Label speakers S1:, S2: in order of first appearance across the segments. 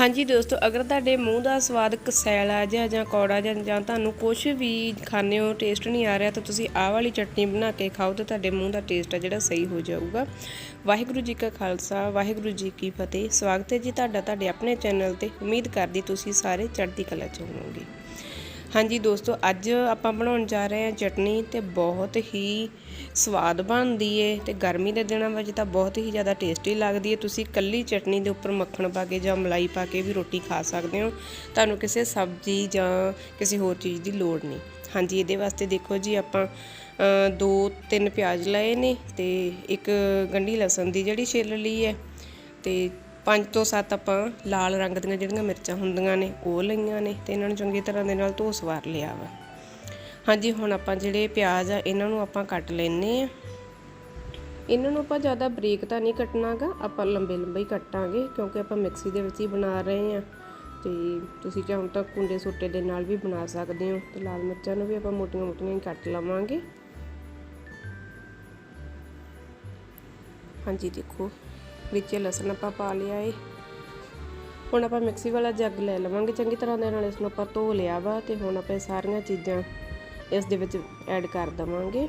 S1: ਹਾਂਜੀ ਦੋਸਤੋ, ਅਗਰ ਤੁਹਾਡੇ ਮੂੰਹ ਦਾ ਸਵਾਦ ਕਸੈਲਾ ਜਿਹਾ ਜਾਂ ਕੌੜਾ ਜਿਹਾ ਜਾਂ ਤੁਹਾਨੂੰ ਕੁਝ ਵੀ ਖਾਣੇ ਹੋ ਟੇਸਟ ਨਹੀਂ ਆ ਰਿਹਾ, ਤਾਂ ਤੁਸੀਂ ਆਹ ਵਾਲੀ ਚਟਨੀ ਬਣਾ ਕੇ ਖਾਓ ਤਾਂ ਤੁਹਾਡੇ ਮੂੰਹ ਦਾ ਟੇਸਟ ਆ ਜਿਹੜਾ ਸਹੀ ਹੋ ਜਾਊਗਾ। ਵਾਹਿਗੁਰੂ ਜੀ ਕਾ ਖਾਲਸਾ, ਵਾਹਿਗੁਰੂ ਜੀ ਕੀ ਫਤਿਹ। ਸਵਾਗਤ ਹੈ ਜੀ ਤੁਹਾਡਾ ਤੁਹਾਡੇ ਆਪਣੇ ਚੈਨਲ ਤੇ। ਉਮੀਦ ਕਰਦੀ ਤੁਸੀਂ ਸਾਰੇ ਚੜ੍ਹਦੀ ਕਲਾ ਚ ਹੋਵੋਗੇ। ਹਾਂਜੀ ਦੋਸਤੋ, ਅੱਜ ਆਪਾਂ ਬਣਾਉਣ ਜਾ ਰਹੇ ਹਾਂ ਚਟਨੀ ਤੇ ਬਹੁਤ ਹੀ ਸਵਾਦ ਬਣਦੀ ਏ ਤੇ ਗਰਮੀ ਦੇ ਦਿਨਾਂ ਵਿੱਚ ਤਾਂ ਬਹੁਤ ਹੀ ਜ਼ਿਆਦਾ ਟੇਸਟੀ ਲੱਗਦੀ ਏ। ਤੁਸੀਂ ਕੱਲੀ ਚਟਨੀ ਦੇ ਉੱਪਰ ਮੱਖਣ ਪਾ ਕੇ ਜਾਂ ਮਲਾਈ ਪਾ ਕੇ ਵੀ ਰੋਟੀ ਖਾ ਸਕਦੇ ਹੋ। ਤੁਹਾਨੂੰ ਕਿਸੇ ਸਬਜ਼ੀ ਜਾਂ ਕਿਸੇ ਹੋਰ ਚੀਜ਼ ਦੀ ਲੋੜ ਨਹੀਂ। ਹਾਂਜੀ, ਇਹਦੇ ਵਾਸਤੇ ਦੇਖੋ ਜੀ ਆਪਾਂ ਦੋ ਤਿੰਨ ਪਿਆਜ਼ ਲਏ ਨੇ ਤੇ ਇੱਕ ਗੰਢੀ ਲਸਣ ਦੀ ਜਿਹੜੀ ਛਿੱਲ ਲਈ ਹੈ ਤੇ ਪੰਜ ਤੋਂ ਸੱਤ ਆਪਾਂ ਲਾਲ ਰੰਗ ਦੀਆਂ ਜਿਹੜੀਆਂ ਮਿਰਚਾਂ ਹੁੰਦੀਆਂ ਨੇ, ਉਹ ਲਈਆਂ ਨੇ ਤੇ ਇਹਨਾਂ ਨੂੰ ਚੰਗੀ ਤਰ੍ਹਾਂ ਦੇ ਨਾਲ ਧੋ ਸਵਾਰ ਲਿਆ ਵਾ। ਹਾਂਜੀ, ਹੁਣ ਆਪਾਂ ਜਿਹੜੇ ਪਿਆਜ਼ ਆ, ਇਹਨਾਂ ਨੂੰ ਆਪਾਂ ਕੱਟ ਲੈਨੇ ਆ। ਇਹਨਾਂ ਨੂੰ ਆਪਾਂ ਜ਼ਿਆਦਾ ਬਰੀਕ ਤਾਂ ਨਹੀਂ ਕੱਟਣਾਗਾ, ਆਪਾਂ ਲੰਬੇ ਲੰਬੇ ਹੀ ਕੱਟਾਂਗੇ ਕਿਉਂਕਿ ਆਪਾਂ ਮਿਕਸੀ ਦੇ ਵਿੱਚ ਹੀ ਬਣਾ ਰਹੇ ਆ। ਤੇ ਤੁਸੀਂ ਚਾਹੋ ਤਾਂ ਕੁੰਡੇ ਸੋਟੇ ਦੇ ਨਾਲ ਵੀ ਬਣਾ ਸਕਦੇ ਹੋ ਤੇ ਲਾਲ ਮਿਰਚਾਂ ਨੂੰ ਵੀ ਆਪਾਂ ਮੋਟੀਆਂ ਮੋਟੀਆਂ ਹੀ ਕੱਟ ਲਵਾਂਗੇ। ਹਾਂਜੀ, ਦੇਖੋ। ਵਿੱਚ ਲਸਣ ਆਪਾਂ ਪਾ ਲਿਆ ਏ। ਹੁਣ ਆਪਾਂ ਮਿਕਸੀ ਵਾਲਾ ਜੱਗ ਲੈ ਲਵਾਂਗੇ। ਚੰਗੀ ਤਰ੍ਹਾਂ ਦੇ ਨਾਲ ਇਸ ਨੂੰ ਆਪਾਂ ਧੋ ਲਿਆ ਵਾ ਤੇ ਹੁਣ ਆਪਾਂ ਇਹ ਸਾਰੀਆਂ ਚੀਜ਼ਾਂ ਇਸ ਦੇ ਵਿੱਚ ਐਡ ਕਰ ਦਵਾਂਗੇ।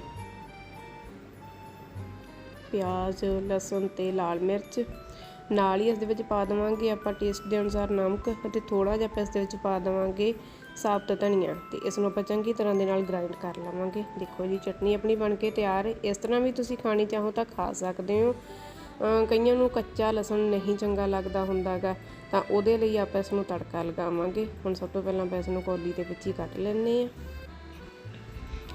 S1: ਪਿਆਜ਼, ਲਸਣ ਤੇ ਲਾਲ ਮਿਰਚ ਨਾਲ ਹੀ ਇਸ ਦੇ ਵਿੱਚ ਪਾ ਦਵਾਂਗੇ ਆਪਾਂ ਟੇਸਟ ਦੇ ਅਨੁਸਾਰ ਨਮਕ ਅਤੇ ਥੋੜਾ ਜਿਹਾ ਆਪਾਂ ਇਸ ਦੇ ਵਿੱਚ ਪਾ ਦਵਾਂਗੇ ਸਾਬਤ ਧਨੀਆ ਤੇ ਇਸ ਨੂੰ ਆਪਾਂ ਚੰਗੀ ਤਰ੍ਹਾਂ ਦੇ ਨਾਲ ਗ੍ਰਾਈਂਡ ਕਰ ਲਵਾਂਗੇ। ਦੇਖੋ ਜੀ, ਚਟਨੀ ਆਪਣੀ ਬਣ ਕੇ ਤਿਆਰ ਇਸ ਤਰ੍ਹਾਂ ਵੀ ਤੁਸੀਂ ਖਾਣੀ ਚਾਹੋ ਤਾਂ ਖਾ ਸਕਦੇ ਹੋ। ਕਈਆਂ ਨੂੰ ਕੱਚਾ ਲਸਣ ਨਹੀਂ ਚੰਗਾ ਲੱਗਦਾ ਹੁੰਦਾਗਾ, ਤਾਂ ਉਹਦੇ ਲਈ ਆਪਾਂ ਇਸ ਨੂੰ ਤੜਕਾ ਲਗਾਵਾਂਗੇ। ਹੁਣ ਸਭ ਤੋਂ ਪਹਿਲਾਂ ਆਪਾਂ ਇਸ ਨੂੰ ਕੌਲੀ ਦੇ ਵਿੱਚ ਹੀ ਕੱਟ ਲੈਣੇ ਆ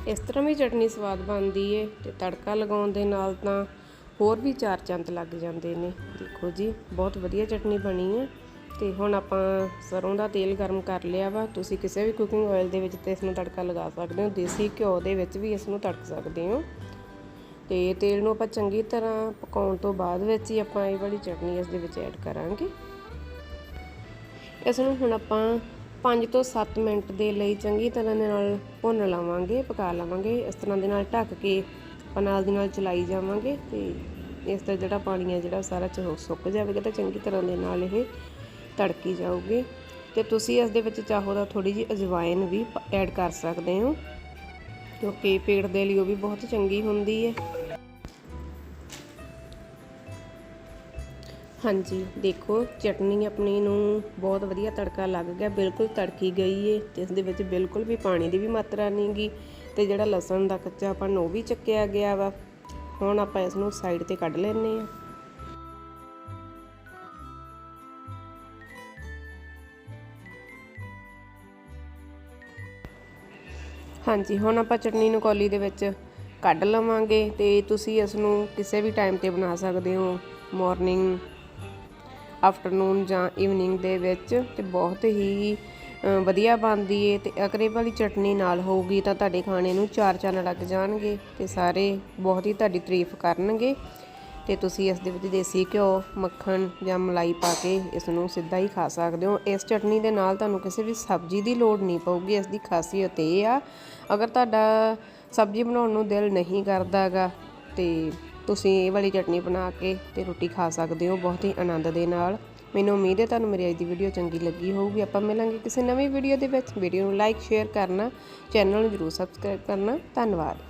S1: ਇਸ ਤਰ੍ਹਾਂ ਵੀ ਚਟਨੀ ਸਵਾਦ ਬਣਦੀ ਏ ਤੇ ਤੜਕਾ ਲਗਾਉਣ ਦੇ ਨਾਲ ਤਾਂ ਹੋਰ ਵੀ ਚਾਰ ਚੰਦ ਲੱਗ ਜਾਂਦੇ ਨੇ। ਦੇਖੋ ਜੀ, ਬਹੁਤ ਵਧੀਆ ਚਟਨੀ ਬਣੀ ਹੈ। ਤੇ ਹੁਣ ਆਪਾਂ ਸਰੋਂ ਦਾ ਤੇਲ ਗਰਮ ਕਰ ਲਿਆ ਵਾ। ਤੁਸੀਂ ਕਿਸੇ ਵੀ ਕੁਕਿੰਗ ਆਇਲ ਦੇ ਵਿੱਚ ਤੇ ਇਸ ਨੂੰ ਤੜਕਾ ਲਗਾ ਸਕਦੇ ਹੋ। ਦੇਸੀ ਘਿਓ ਦੇ ਵਿੱਚ ਵੀ ਇਸ ਨੂੰ ਤੜਕ ਸਕਦੇ ਹੋ। ਤੇ ਤੇਲ ਨੂੰ ਆਪਾਂ ਚੰਗੀ ਤਰ੍ਹਾਂ ਪਕਾਉਣ ਤੋਂ ਬਾਅਦ ਵਿੱਚ ਹੀ ਆਪਾਂ ਇਹ ਵਾਲੀ ਚਟਨੀ ਇਸ ਦੇ ਵਿੱਚ ਐਡ ਕਰਾਂਗੇ। ਇਸ ਨੂੰ ਹੁਣ ਆਪਾਂ 5 ਤੋਂ 7 ਮਿੰਟ ਦੇ ਲਈ ਚੰਗੀ ਤਰ੍ਹਾਂ ਦੇ ਨਾਲ ਭੁੰਨ ਲਵਾਂਗੇ, ਪਕਾ ਲਵਾਂਗੇ। ਇਸ ਤਰ੍ਹਾਂ ਦੇ ਨਾਲ ਢੱਕ ਕੇ ਆਪਾਂ ਨਾਲ ਦੀ ਨਾਲ ਚਲਾਈ ਜਾਵਾਂਗੇ ਤੇ ਇਸ ਦਾ ਜਿਹੜਾ ਪਾਣੀ ਹੈ ਜਿਹੜਾ ਸਾਰਾ ਚੋ ਸੁੱਕ ਜਾਵੇਗਾ ਤਾਂ ਚੰਗੀ ਤਰ੍ਹਾਂ ਦੇ ਨਾਲ ਇਹ ਤੜਕੀ ਜਾਊਗੀ। ਤੇ ਤੁਸੀਂ ਇਸ ਦੇ ਵਿੱਚ ਚਾਹੋ ਤਾਂ ਥੋੜੀ ਜਿਹੀ ਅਜਵਾਇਨ ਵੀ ਐਡ ਕਰ ਸਕਦੇ ਹੋ। ਕਿਉਂਕਿ ਪੇਟ ਦੇ ਲਈ ਉਹ ਵੀ ਬਹੁਤ ਚੰਗੀ ਹੁੰਦੀ ਹੈ। ਹਾਂਜੀ, ਦੇਖੋ, ਚਟਨੀ ਆਪਣੀ ਨੂੰ ਬਹੁਤ ਵਧੀਆ ਤੜਕਾ ਲੱਗ ਗਿਆ, ਬਿਲਕੁਲ ਤੜਕੀ ਗਈ ਏ ਤੇ ਇਸ ਦੇ ਵਿੱਚ ਬਿਲਕੁਲ ਵੀ ਪਾਣੀ ਦੀ ਵੀ ਮਾਤਰਾ ਨਹੀਂਗੀ ਤੇ ਜਿਹੜਾ ਲਸਣ ਦਾ ਕੱਚਾਪਨ ਉਹ ਵੀ ਚੱਕਿਆ ਗਿਆ ਵਾ। ਹੁਣ ਆਪਾਂ ਇਸ ਨੂੰ ਸਾਈਡ ਤੇ ਕੱਢ ਲੈਨੇ ਆ ਹਾਂਜੀ, ਹੁਣ ਆਪਾਂ ਚਟਨੀ ਨੂੰ ਕੌਲੀ ਦੇ ਵਿੱਚ ਕੱਢ ਲਵਾਂਗੇ ਤੇ ਤੁਸੀਂ ਇਸ ਨੂੰ ਕਿਸੇ ਵੀ ਟਾਈਮ ਤੇ ਬਣਾ ਸਕਦੇ ਹੋ ਮਾਰਨਿੰਗ ਆਫਟਰਨੂਨ ਜਾਂ ਈਵਨਿੰਗ ਦੇ ਵਿੱਚ ਤੇ ਬਹੁਤ ਹੀ ਵਧੀਆ ਬਣਦੀ ਏ ਤੇ ਅਕਰੇ ਵਾਲੀ ਚਟਨੀ ਨਾਲ ਹੋਊਗੀ ਤਾਂ ਤੁਹਾਡੇ ਖਾਣੇ ਨੂੰ ਚਾਰ ਚੰਨ ਲੱਗ ਜਾਣਗੇ ਤੇ ਸਾਰੇ ਬਹੁਤ ਹੀ ਤੁਹਾਡੀ ਤਾਰੀਫ ਕਰਨਗੇ। ਤੇ ਤੁਸੀਂ ਇਸ ਦੇ ਵਿੱਚ ਦੇਸੀ ਘਿਓ, ਮੱਖਣ ਜਾਂ ਮਲਾਈ ਪਾ ਕੇ ਇਸ ਨੂੰ ਸਿੱਧਾ ਹੀ ਖਾ ਸਕਦੇ ਹੋ। ਇਸ ਚਟਨੀ ਦੇ ਨਾਲ ਤੁਹਾਨੂੰ ਕਿਸੇ ਵੀ ਸਬਜ਼ੀ ਦੀ ਲੋੜ ਨਹੀਂ ਪਊਗੀ, ਇਸ ਦੀ ਖਾਸੀਅਤ ਇਹ ਆ, ਅਗਰ ਤੁਹਾਡਾ ਸਬਜ਼ੀ ਬਣਾਉਣ ਨੂੰ ਦਿਲ ਨਹੀਂ ਕਰਦਾਗਾ ਤੇ ਤੁਸੀਂ ਇਹ ਵਾਲੀ ਚਟਨੀ ਬਣਾ ਕੇ ਤੇ ਰੋਟੀ ਖਾ ਸਕਦੇ ਹੋ ਬਹੁਤ ਹੀ ਆਨੰਦ ਦੇ ਨਾਲ। ਮੈਨੂੰ ਉਮੀਦ ਹੈ ਤੁਹਾਨੂੰ ਮੇਰੀ ਅੱਜ ਦੀ ਵੀਡੀਓ ਚੰਗੀ ਲੱਗੀ ਹੋਊਗੀ। ਆਪਾਂ ਮਿਲਾਂਗੇ ਕਿਸੇ ਨਵੀਂ ਵੀਡੀਓ ਦੇ ਵਿੱਚ। ਵੀਡੀਓ ਨੂੰ ਲਾਈਕ ਸ਼ੇਅਰ ਕਰਨਾ ਚੈਨਲ ਨੂੰ ਜਰੂਰ ਸਬਸਕ੍ਰਾਈਬ ਕਰਨਾ। ਧੰਨਵਾਦ।